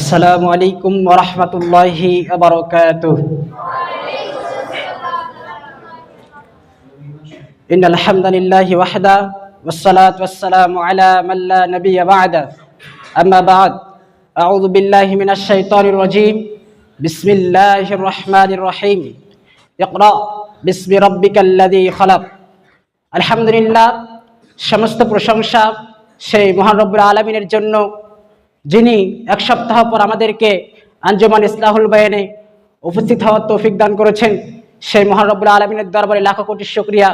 السلام عليكم ورحمة الله وبركاته إن الحمد لله وحده والصلاة والسلام على من لا نبي بعده أما بعد أعوذ بالله من الشيطان الرجيم بسم الله الرحمن الرحيم اقرأ باسم ربك الذي خلق الحمد لله সমস্ত প্রশংসা সেই মহান রব্বুল আলমিনের জন্য যিনি এক সপ্তাহ পর আমাদেরকে আঞ্জুমান ইসলাহুল বায়ানে উপস্থিত হওয়ার তৌফিক দান করেছেন, সেই মহান আলমিনের দরবারে লাখো কোটি শুক্রিয়া।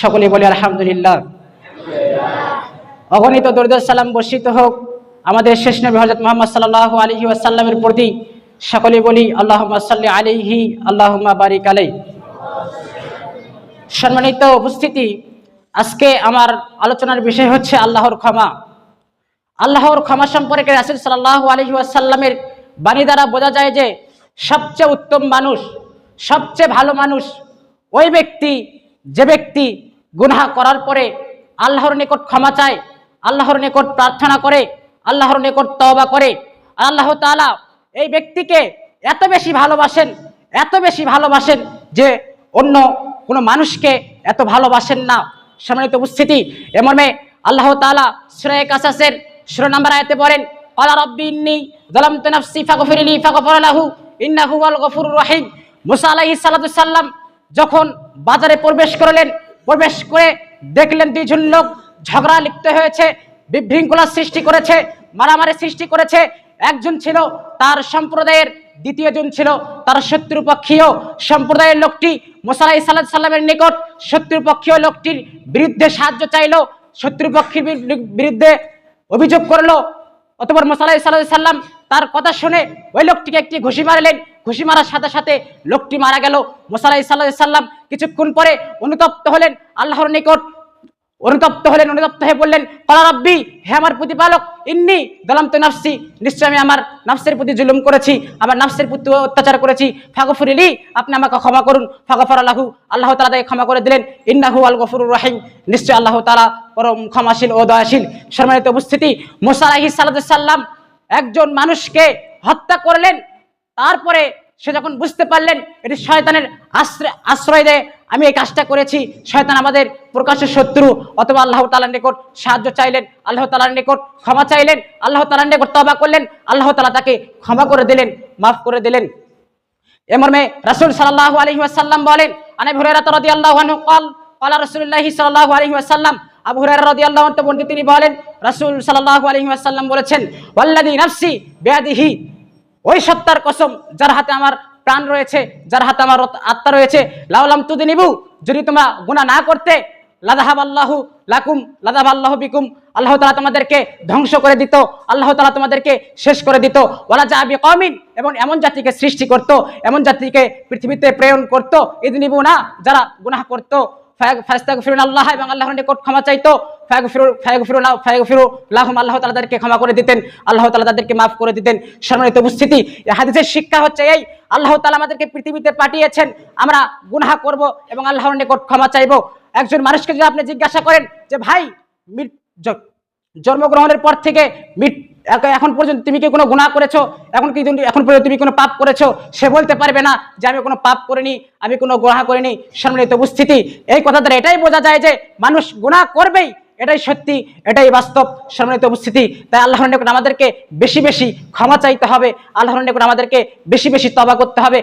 সকলে বলি, আলহামদুলিল্লাহ। অগণিত দরুদ সালাম বর্ষিত হোক। আমাদের শেষ নবী হজরত মোহাম্মদ সাল্লাহ আলহি আসাল্লামের প্রতি সকলে বলি আল্লাহ সাল্লি আলিহি আল্লাহ বারিক আলাই সম্মানিত উপস্থিতি, আজকে আমার আলোচনার বিষয় হচ্ছে আল্লাহর ক্ষমা। আল্লাহর ক্ষমা সম্পর্কে রাসুল সাল্লাহ আলহি আসাল্লামের বাণী দ্বারা বোঝা যায় যে সবচেয়ে উত্তম মানুষ, সবচেয়ে ভালো মানুষ ওই ব্যক্তি, যে ব্যক্তি গুনাহ করার পরে আল্লাহর নিকট ক্ষমা চায়, আল্লাহর নিকট প্রার্থনা করে, আল্লাহর নিকট তওবা করে। আল্লাহ তাআলা এই ব্যক্তিকে এত বেশি ভালোবাসেন, এত বেশি ভালোবাসেন যে অন্য কোনো মানুষকে এত ভালোবাসেন না। সম্মানিত উপস্থিতি, এ মর্মে আল্লাহ তাআলা সূরা কাসাসের সূরা নাম্বার বলেন ক্বালা রাব্বি ইন্নী যালামতু নাফসি ফাগফির লি ফাগফারা লাহু, ইন্নাহু হুয়াল গফুরুর রহিম। মুসা আলাইহিস সালাতু সাল্লাম যখন বাজারে প্রবেশ করলেন, প্রবেশ করে দেখলেন দুইজন লোক ঝগড়া লিপ্ত হয়েছে, বিশৃঙ্খলা সৃষ্টি করেছে, মারামারি সৃষ্টি করেছে। একজন ছিল তার সম্প্রদায়ের দ্বিতীয়জন ছিল তার শত্রুপক্ষীয় সম্প্রদায়ের লোকটি। মোসালাই সাল্লাহ সাল্লামের নিকট শত্রুপক্ষীয় লোকটির বিরুদ্ধে সাহায্য চাইলো, শত্রুপক্ষীর বিরুদ্ধে অভিযোগ করল। অতপর মোসালাই সাল্লাম তার কথা শুনে ওই লোকটিকে একটি ঘুষি মারলেন। ঘুষি মারার সাথে সাথে লোকটি মারা গেল। মোসালাই সাল্লাম কিছুক্ষণ পরে অনুতপ্ত হলেন, আল্লাহর নিকট অনুতপ্ত হলেন, অনুতপ্ত হয়ে বললেন, কলা রব্বি, হে আমার প্রতিপালক, ইন্নি গলাম তো নাফসি, নিশ্চয় আমি আমার নাফসের প্রতি জুলুম করেছি, আমার নাফসের প্রতি অত্যাচার করেছি। ফাগফুরিলি আপনি আমাকে ক্ষমা করুন। ফাগফর আল্লাহু আল্লাহ তালা তাকে ক্ষমা করে দিলেন। ইন্নাহু আল গফুরুর রাহিম, নিশ্চয় আল্লাহ তালা পরম ক্ষমাশীল ও দয়াশীল সম্মানিত উপস্থিতি, মোসা আলাহি সাল্লাম একজন মানুষকে হত্যা করলেন, তারপরে সে যখন বুঝতে পারলেন এটি শয়তানের আশ্রয় আশ্রয় দেয়, আমি এই কাজটা করেছি, শয়তান আমাদের প্রকাশ্য শত্রু, অথবা আল্লাহ তালার নিকট সাহায্য চাইলেন, আল্লাহ তালার নিকট ক্ষমা চাইলেন, আল্লাহ তালার নিকট তবা করলেন, আল্লাহ তালা তাকে ক্ষমা করে দিলেন, মাফ করে দিলেন। এমর্মে রাসুল সাল্লাহ আলহিহাসাল্লাম বলেন, আনে ভরে রাত রাদি আল্লাহ কল, কলা রসুল্লাহি সাল্লাহ আলহিহাসাল্লাম আবু হুরায়রা রাদিয়াল্লাহু আনহু তিনি বলেন, রাসূল সাল্লাল্লাহু আলাইহি ওয়াসাল্লাম বলেছেন, ওয়াল্লাযী নাফসি বিয়াদিহি ওই সত্তার কসম যার হাতে আমার প্রাণ রয়েছে, যার হাতে আমার আত্মা রয়েছে লাউলাম তুদি নিবু যদি তোমরা গুনাহ না করতে লাদাহাব আল্লাহু লাকুম লাদাহাব আল্লাহ বিকুম, আল্লাহ তালা তোমাদেরকে ধ্বংস করে দিত, আল্লাহ তালা তোমাদেরকে শেষ করে দিত ওলা জাবি কমিন এবং এমন জাতিকে সৃষ্টি করত, এমন জাতিকে পৃথিবীতে প্রেরণ করত ঈদ নিবু না যারা গুনাহ করত আল্লাহ এবং আল্লাহর নিকট ক্ষমা চাইতো। ফায়াগ ফিরু ফায়াগ আল্লাহ তালা তাদেরকে ক্ষমা করে দিতেন। আল্লাহ তালা তাদেরকে মাফ করে দিতেন। সম্মানিত উপস্থিতি হাদিসের শিক্ষা হচ্ছে এই, আল্লাহ তালা আমাদেরকে পৃথিবীতে পাঠিয়েছেন। আমরা গুনাহ করব এবং আল্লাহর নিকট ক্ষমা চাইব। একজন মানুষকে যদি আপনি জিজ্ঞাসা করেন যে, ভাই জন্মগ্রহণের পর থেকে এখন পর্যন্ত তুমি কি কোনো গুনাহ করেছ? এখন কি এখন পর্যন্ত তুমি কোনো পাপ করেছ? সে বলতে পারবে না যে আমি কোনো পাপ করিনি, আমি কোনো গুনাহ করিনি। সম্মিলিত উপস্থিতি। এই কথা দ্বারা এটাই বোঝা যায় যে মানুষ গুনাহ করবেই। এটাই সত্যি, এটাই বাস্তব। সম্মিলিত উপস্থিতি। তাই আল্লাহর নিকট আমাদেরকে বেশি বেশি ক্ষমা চাইতে হবে। আল্লাহর নিকট আমাদেরকে বেশি বেশি তবা করতে হবে।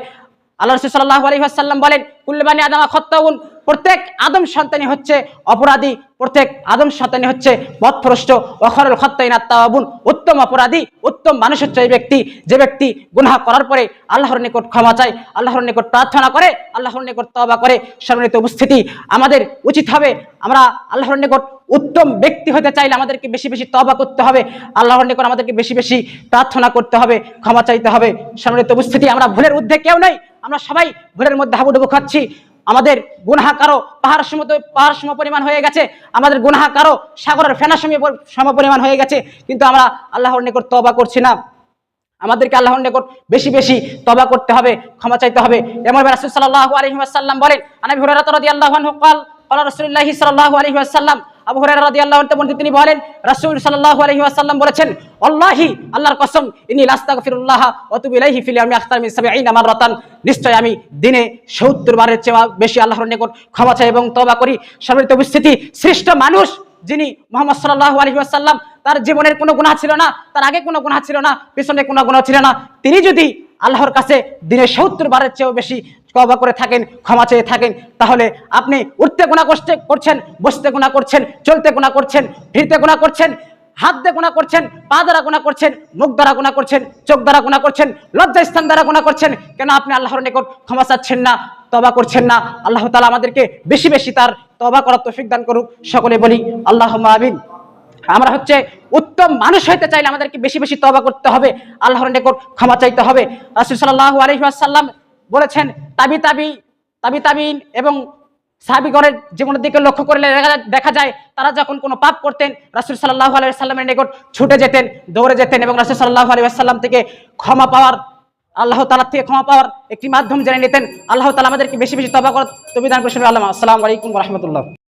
আল্লাহ রসুল সাল্লাহ আলী আসাল্লাম বলেন কুল্লবানি আদামা খত্তাউন প্রত্যেক আদম সন্তানই হচ্ছে অপরাধী, প্রত্যেক আদম সন্তানই হচ্ছে পথভ্রষ্ট অখরল খত্তাইন আত্মাবুন উত্তম অপরাধী, উত্তম মানুষ হচ্ছে এই ব্যক্তি। যে ব্যক্তি গুনাহ করার পরে আল্লাহর নিকট ক্ষমা চায়, আল্লাহর নিকট প্রার্থনা করে, আল্লাহর নিকট তবা করে, সম্মিলিত উপস্থিতি আমাদের উচিত হবে। আমরা আল্লাহর নিকট উত্তম ব্যক্তি হতে চাইলে আমাদেরকে বেশি বেশি তবা করতে হবে, আল্লাহর নিকট আমাদেরকে বেশি বেশি প্রার্থনা করতে হবে, ক্ষমা চাইতে হবে। সম্মিলিত উপস্থিতি, আমরা ভুলের ঊর্ধ্বে কেউ নাই। আমরা সবাই ভুলের মধ্যে হাবুডুবু খাচ্ছি। আমাদের গুনহা কারও পাহাড় সম পাহাড় সম পরিমাণ হয়ে গেছে। আমাদের গুনহা কারও সাগরের ফেনা সম পরিমাণ হয়ে গেছে। কিন্তু আমরা আল্লাহর নিকট তবা করছি না। আমাদেরকে আল্লাহর নিকট বেশি বেশি তবা করতে হবে, ক্ষমা চাইতে হবে। এমন রাসুল সাল্লাহ আলহিহাসাল্লাম বলেন আনাবি হুরার আল্লাহ রসুল্লাহি সাল্লাহ আলহিহাসাল্লাম আবু হুরায়রা তিনি বলেন, রাসূল সাল্লাল্লাহু আলাইহি ওয়াসাল্লাম বলেছেন, আল্লাহি, আল্লাহর কসম লাস্তাগফিরুল্লাহ ওয়া তুবু ইলাইহি ফিল ইয়াউমি আখতার মিন 70 মাররাতান। নিশ্চয় আমি দিনে 70 বারের চেয়ে বেশি আল্লাহর নিকট ক্ষমা চাই এবং তওবা করি। শ্রেষ্ঠ মানুষ যিনি মোহাম্মদ সাল্লাল্লাহু আলাইহি ওয়াসাল্লাম, তার জীবনের কোনো গুনাহ ছিল না, তার আগে কোনো গুনাহ ছিল না, পিছনে কোনো গুনাহ ছিল না। তিনি যদি আল্লাহর কাছে দিনে সত্তর বারের চেয়েও বেশি তওবা করে থাকেন, ক্ষমা চেয়ে থাকেন, তাহলে আপনি উঠতে গুণা করতে করছেন, বসতে গুণা করছেন, চলতে গুণা করছেন, ফিরতে গুণা করছেন হাত দিয়ে গুণা করছেন, পা দ্বারা গুণা করছেন, মুখ দ্বারা গুণা করছেন, চোখ দ্বারা গুণা করছেন লজ্জা স্থান দ্বারা গুণা করছেন, কেন আপনি আল্লাহর নিকট ক্ষমা চাচ্ছেন না তবা করছেন না? আল্লাহ তালা আমাদেরকে বেশি বেশি তার তবা করার তৌফিক দান করুক, সকলে বলি আল্লাহ আমিন। আমরা হচ্ছে উত্তম মানুষ হইতে চাইলে আমাদেরকে বেশি বেশি তবা করতে হবে, আল্লাহর নিকট ক্ষমা চাইতে হবে। রাসূল সাল্লাল্লাহু আলাইহি ওয়াসাল্লাম বলেছেন, তাবি তাবি তাবি তাবিন এবং সাহাবিগণের জীবনের দিকে লক্ষ্য করলে দেখা যায়- তারা যখন কোনো পাপ করতেন, রাসুল সাল্লাহ আলি সাল্লামের নিকট ছুটে যেতেন, দৌড়ে যেতেন এবং রাসুল সাল্লাহ আলি সাল্লাম থেকে ক্ষমা পাওয়ার, আল্লাহ তালার থেকে ক্ষমা পাওয়ার একটি মাধ্যম জেনে নিতেন। আল্লাহ তালা আমাদেরকে বেশি বেশি তবা করার তৌফিক দান আসসালামু আলাইকুম রাহমাতুল্লাহ।